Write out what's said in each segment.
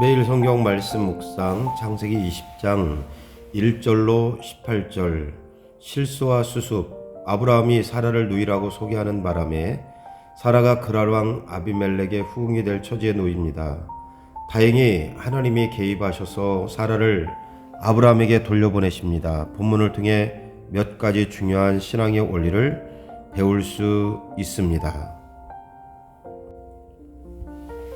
매일 성경 말씀 묵상 창세기 20장 1절로 18절 실수와 수습 아브라함이 사라를 누이라고 소개하는 바람에 사라가 그랄 왕 아비멜렉의 후궁이 될 처지에 놓입니다. 다행히 하나님이 개입하셔서 사라를 아브라함에게 돌려보내십니다. 본문을 통해 몇 가지 중요한 신앙의 원리를 배울 수 있습니다.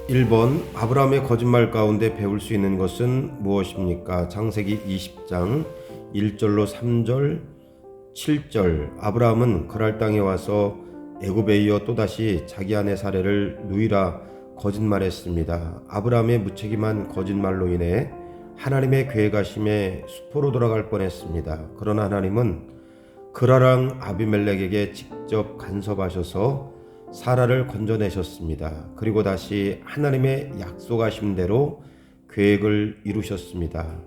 1번 아브라함의 거짓말 가운데 배울 수 있는 것은 무엇입니까? 창세기 20장 1절로 3절 7절 아브라함은 그랄 땅에 와서 애굽에 이어 또다시 자기 아내 사례를 누이라 거짓말했습니다. 아브라함의 무책임한 거짓말로 인해 하나님의 계획하심에 수포로 돌아갈 뻔했습니다. 그러나 하나님은 그라랑 아비멜렉에게 직접 간섭하셔서 사라를 건져내셨습니다. 그리고 다시 하나님의 약속하신 대로 계획을 이루셨습니다.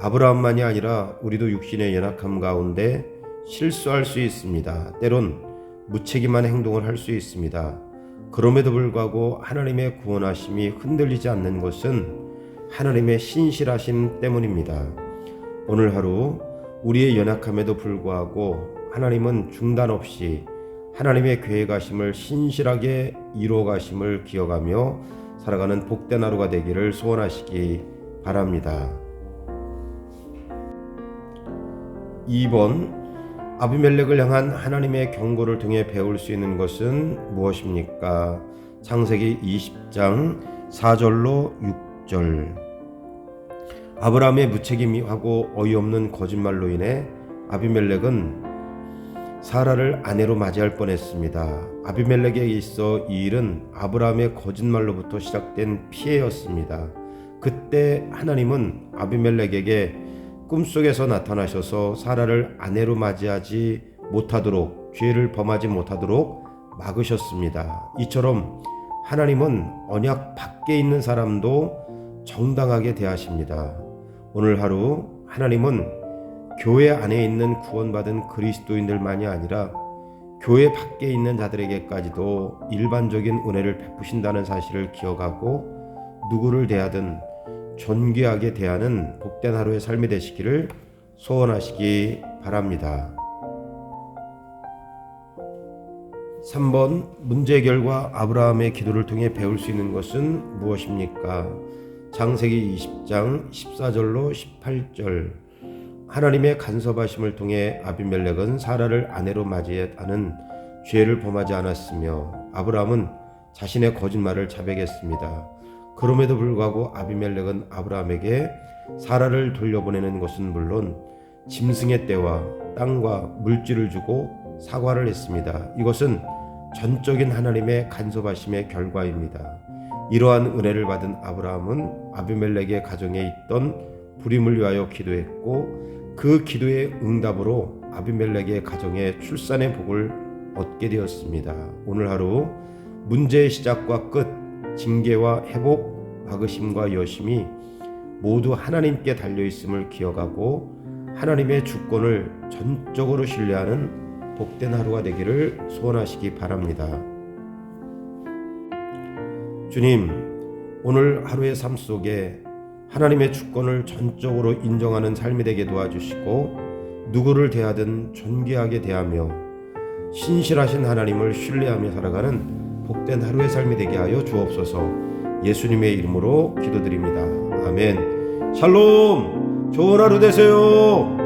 아브라함만이 아니라 우리도 육신의 연약함 가운데 실수할 수 있습니다. 때론 무책임한 행동을 할 수 있습니다. 그럼에도 불구하고 하나님의 구원하심이 흔들리지 않는 것은 하나님의 신실하심 때문입니다. 오늘 하루 우리의 연약함에도 불구하고 하나님은 중단 없이 하나님의 계획하심을 신실하게 이루어 가심을 기억하며 살아가는 복된 하루가 되기를 소원하시기 바랍니다. 2번 아비멜렉을 향한 하나님의 경고를 통해 배울 수 있는 것은 무엇입니까? 창세기 20장 4절로 6절 아브라함의 무책임하고 어이없는 거짓말로 인해 아비멜렉은 사라를 아내로 맞이할 뻔했습니다. 아비멜렉에 있어 이 일은 아브라함의 거짓말로부터 시작된 피해였습니다. 그때 하나님은 아비멜렉에게 꿈속에서 나타나셔서 사라를 아내로 맞이하지 못하도록 죄를 범하지 못하도록 막으셨습니다. 이처럼 하나님은 언약 밖에 있는 사람도 정당하게 대하십니다. 오늘 하루 하나님은 교회 안에 있는 구원받은 그리스도인들만이 아니라 교회 밖에 있는 자들에게까지도 일반적인 은혜를 베푸신다는 사실을 기억하고 누구를 대하든 존귀하게 대하는 복된 하루의 삶이 되시기를 소원하시기 바랍니다. 3번 문제 해결과 아브라함의 기도를 통해 배울 수 있는 것은 무엇입니까? 장세기 20장 14절로 18절 하나님의 간섭하심을 통해 아비멜렉은 사라를 아내로 맞이하는 죄를 범하지 않았으며 아브라함은 자신의 거짓말을 자백했습니다. 그럼에도 불구하고 아비멜렉은 아브라함에게 사라를 돌려보내는 것은 물론 짐승의 떼와 땅과 물질을 주고 사과를 했습니다. 이것은 전적인 하나님의 간섭하심의 결과입니다. 이러한 은혜를 받은 아브라함은 아비멜렉의 가정에 있던 불임을 위하여 기도했고 그 기도의 응답으로 아비멜렉의 가정에 출산의 복을 얻게 되었습니다. 오늘 하루 문제의 시작과 끝, 징계와 회복, 박으심과 여심이 모두 하나님께 달려 있음을 기억하고 하나님의 주권을 전적으로 신뢰하는 복된 하루가 되기를 소원하시기 바랍니다. 주님, 오늘 하루의 삶 속에 하나님의 주권을 전적으로 인정하는 삶이 되게 도와주시고 누구를 대하든 존귀하게 대하며 신실하신 하나님을 신뢰하며 살아가는 복된 하루의 삶이 되게 하여 주옵소서. 예수님의 이름으로 기도드립니다. 아멘. 샬롬. 좋은 하루 되세요.